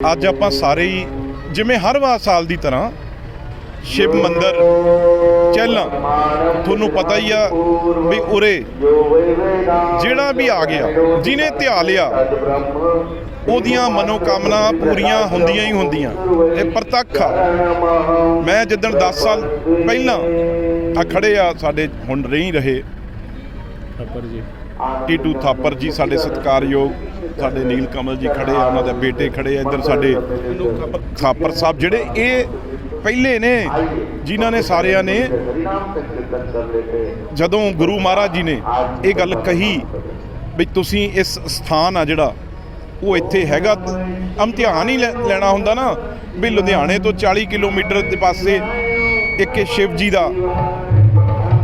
ਅੱਜ ਆਪਾਂ ਸਾਰੇ ਹੀ ਜਿਵੇਂ ਹਰ ਵਾਰ ਸਾਲ ਦੀ ਤਰ੍ਹਾਂ ਸ਼ਿਵ ਮੰਦਿਰ ਚਹਿਲਾਂ ਤੁਹਾਨੂੰ ਪਤਾ ਹੀ ਆ ਵੀ ਉਰੇ ਜਿਹੜਾ ਵੀ ਆ ਗਿਆ ਜਿਹਨੇ ਧਿਆ ਲਿਆ ਉਹਦੀਆਂ ਮਨੋਕਾਮਨਾ ਪੂਰੀਆਂ ਹੁੰਦੀਆਂ ਹੀ ਹੁੰਦੀਆਂ। ਇਹ ਪ੍ਰਤੱਖ ਆ। ਮੈਂ ਜਿੱਦਣ 10 ਸਾਲ ਪਹਿਲਾਂ ਆ ਖੜੇ ਆ ਸਾਡੇ ਹੁਣ ਰਹੀ ਰਹੇ। ਥੱਪੜ ਜੀ। ਟੀਟੂ ਥਾਪਰ ਜੀ ਸਾਡੇ ਸਤਿਕਾਰਯੋਗ ਸਾਡੇ ਨੀਲ ਕਮਲ ਜੀ ਖੜੇ ਆ, ਉਹਨਾਂ ਦੇ ਬੇਟੇ ਖੜੇ ਆ, ਇੱਧਰ ਸਾਡੇ ਥਾਪਰ ਸਾਹਿਬ ਜਿਹੜੇ ਇਹ ਪਹਿਲੇ ਨੇ, ਜਿਨ੍ਹਾਂ ਨੇ ਸਾਰਿਆਂ ਨੇ ਜਦੋਂ ਗੁਰੂ ਮਹਾਰਾਜ ਜੀ ਨੇ ਇਹ ਗੱਲ ਕਹੀ ਵੀ ਤੁਸੀਂ ਇਸ ਸਥਾਨ ਆ ਜਿਹੜਾ, ਉਹ ਇੱਥੇ ਹੈਗਾ ਇਮਤਿਹਾਨ ਹੀ ਲੈ- ਲੈਣਾ ਹੁੰਦਾ ਨਾ ਵੀ ਲੁਧਿਆਣੇ ਤੋਂ 40 ਕਿਲੋਮੀਟਰ ਦੇ ਪਾਸੇ ਇੱਕ ਸ਼ਿਵ ਜੀ ਦਾ,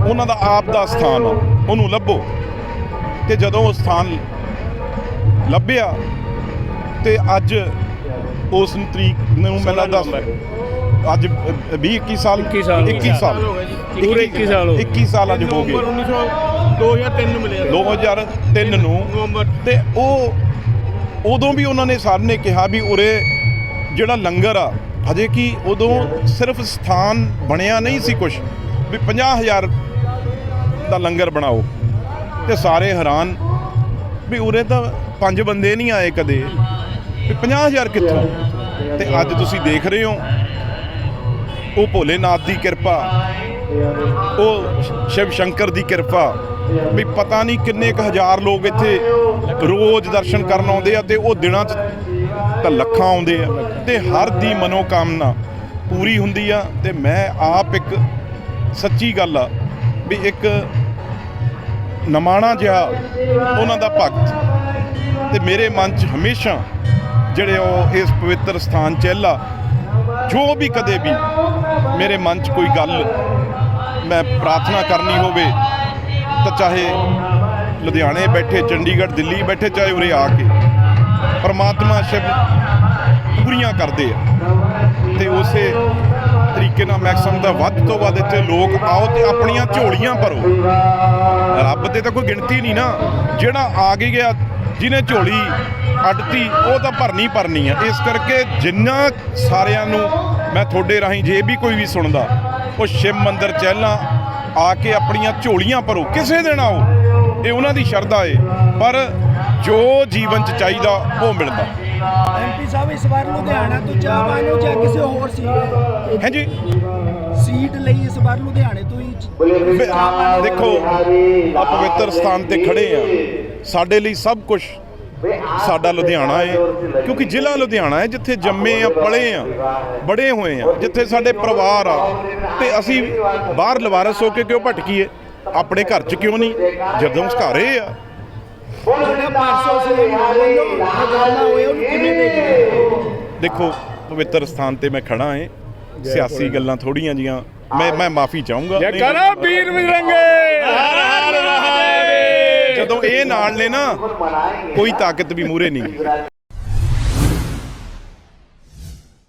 ਉਹਨਾਂ ਦਾ ਆਪ ਦਾ ਸਥਾਨ ਆ, ਉਹਨੂੰ ਲੱਭੋ। ਤੇ ਜਦੋਂ ਉਹ ਸਥਾਨ ਲੱਭਿਆ ਤੇ ਅੱਜ ਉਸ ਨੂੰ ਤਰੀਕ ਨੂੰ ਮੈਨੂੰ ਲੱਗਦਾ ਅੱਜ 20 21 ਸਾਲ 21 ਸਾਲ 21 ਸਾਲ। ਪੂਰੇ 21 ਸਾਲ ਹੋ ਗਏ। 21 ਸਾਲ ਅੱਜ ਹੋ ਗਏ। 1900 2003 ਮਿਲਿਆ 2003 ਨੂੰ। ਨਵੰਬਰ। ਤੇ ਉਹ ਉਦੋਂ ਵੀ ਉਹਨਾਂ ਨੇ ਸਰ ਨੇ ਕਿਹਾ ਵੀ ਉਰੇ ਜਿਹੜਾ ਲੰਗਰ ਆ ਹਜੇ ਕੀ ਉਦੋਂ ਸਿਰਫ ਸਥਾਨ ਬਣਿਆ ਨਹੀਂ ਸੀ ਕੁਝ ਵੀ 50000 ਦਾ ਲੰਗਰ ਬਣਾਓ। ਤੇ ਸਾਰੇ ਹੈਰਾਨ ਵੀ ਉਰੇ ਤਾਂ ਪੰਜ ਬੰਦੇ ਨਹੀਂ ਆਏ ਕਦੇ। ਵੀ 50000 ਕਿੱਥੋਂ? ਤੇ ਅੱਜ ਤੁਸੀਂ ਦੇਖ ਰਹੇ ਹੋ, ਉਹ ਭੋਲੇਨਾਥ ਦੀ ਕਿਰਪਾ, ਉਹ ਸ਼ਿਵ ਸ਼ੰਕਰ ਦੀ ਕਿਰਪਾ, ਵੀ ਪਤਾ ਨਹੀਂ ਕਿੰਨੇ ਕੁ ਹਜ਼ਾਰ ਲੋਕ ਇੱਥੇ ਰੋਜ਼ ਦਰਸ਼ਨ ਕਰਨ ਆਉਂਦੇ ਆ ਤੇ ਉਹ ਦਿਨਾਂ 'ਚ ਤਾਂ ਲੱਖਾਂ ਆਉਂਦੇ ਆ। ਤੇ ਹਰ ਦੀ ਮਨੋਕਾਮਨਾ ਪੂਰੀ ਹੁੰਦੀ ਆ। ਤੇ ਮੈਂ ਆਪ ਇੱਕ ਸੱਚੀ ਗੱਲ ਆ, ਵੀ ਇੱਕ ਨਮਾਣਾ ਜਿਹਾ ਉਹਨਾਂ ਦਾ ਭਗਤ। ਤੇ ਮੇਰੇ ਮਨ 'ਚ ਹਮੇਸ਼ਾ ਜਿਹੜੇ ਉਹ ਇਸ ਪਵਿੱਤਰ ਸਥਾਨ ਚਹਿਲਾ ਜੋ ਵੀ ਕਦੇ ਵੀ ਮੇਰੇ ਮਨ 'ਚ ਕੋਈ ਗੱਲ ਮੈਂ ਪ੍ਰਾਰਥਨਾ ਕਰਨੀ ਹੋਵੇ, ਤਾਂ ਚਾਹੇ ਲੁਧਿਆਣੇ ਬੈਠੇ, ਚੰਡੀਗੜ੍ਹ, ਦਿੱਲੀ ਬੈਠੇ, ਚਾਹੇ ਉਰੇ ਆ ਕੇ ਪਰਮਾਤਮਾ ਸ਼ਿਵ ਪੂਰੀਆਂ ਕਰਦੇ ਆ। ਤੇ ਉਸੇ ਤਰੀਕੇ ਨਾਲ ਮੈਂ ਦਾ ਵੱਧ ਤੋਂ ਵੱਧ ਇੱਥੇ ਲੋਕ ਆਓ ਤੇ ਆਪਣੀਆਂ ਝੋਲੀਆਂ ਭਰੋ। ਰੱਬ ਤੇ ਤਾਂ ਕੋਈ ਗਿਣਤੀ ਨਹੀਂ ਨਾ। ਜਿਹੜਾ ਆ ਕੇ ਗਿਆ, ਜਿਹਨੇ ਝੋਲੀ ਅੱਡਤੀ, ਉਹ ਤਾਂ ਭਰਨੀ ਭਰਨੀ ਆ। ਇਸ ਕਰਕੇ ਜਿੰਨਾ ਸਾਰਿਆਂ ਨੂੰ ਮੈਂ ਤੁਹਾਡੇ ਰਾਹੀਂ ਜੇ ਵੀ ਕੋਈ ਵੀ ਸੁਣਦਾ, ਉਹ ਸ਼ਿਵ ਮੰਦਿਰ ਚਹਿਲਾਂ ਆ ਕੇ ਆਪਣੀਆਂ ਝੋਲੀਆਂ ਭਰੋ। ਕਿਸੇ ਦਿਨ ਆਓ। ਇਹ ਉਹਨਾਂ ਦੀ ਸ਼ਰਧਾ ਏ। ਪਰ ਜੋ ਜੀਵਨ ਚ ਚਾਹੀਦਾ, ਉਹ ਮਿਲਦਾ। ਐਮਪੀ ਸਾਹਿਬ ਇਸ ਵਾਰ ਲੁਧਿਆਣਾ ਤੋਂ ਚਾਹਵਾਨ ਹੋ ਜਾਂ ਕਿਸੇ ਹੋਰ ਸੀਟ ਹਾਂਜੀ। ਸੀਟ ਲਈ ਇਸ ਵਾਰ ਲੁਧਿਆਣੇ ਤੋਂ ਹੀ ਦੇਖੋ ਆ ਪਵਿੱਤਰ ਸਥਾਨ ਤੇ ਖੜੇ ਆ। ਸਾਡੇ ਲਈ ਸਭ ਕੁਝ ਸਾਡਾ ਲੁਧਿਆਣਾ ਹੈ ਕਿਉਂਕਿ ਜ਼ਿਲ੍ਹਾ ਲੁਧਿਆਣਾ ਹੈ ਜਿੱਥੇ ਜੰਮੇ ਆ ਪਲੇ ਆ ਬੜੇ ਹੋਏ ਆ ਜਿੱਥੇ ਸਾਡੇ ਪਰਿਵਾਰ ਆ। ਤੇ ਅਸੀਂ ਬਾਹਰ ਲਵਾਰਸ ਹੋ ਕੇ ਕਿਉਂ ਭਟਕੀਏ? ਆਪਣੇ ਘਰ 'ਚ ਕਿਉਂ ਨਹੀਂ? ਜਦੋਂ ਘਰੇ ਆ। ਜਿਹੜਾ 500 ਸੀ ਵੱਲੋਂ ਹੰਗਾਮਾ ਹੋਇਆ ਉਹਨੂੰ? ਦੇਖੋ ਪਵਿੱਤਰ ਸਥਾਨ ਤੇ ਮੈਂ ਖੜਾ ਏ। ਸਿਆਸੀ ਗੱਲਾਂ ਥੋੜੀਆਂ ਜੀਆਂ। ਮੈਂ ਮੈਂ ਮਾਫੀ ਚਾਹੂੰਗਾ। ਜਕਰਾ ਹਰ ਹਰ ਮਹਾਦੇਵ ਜਦੋਂ ਇਹ ਨਾਲ ਨੇ ਨਾ ਕੋਈ ਤਾਕਤ ਵੀ ਮੂਰੇ ਨਹੀਂ।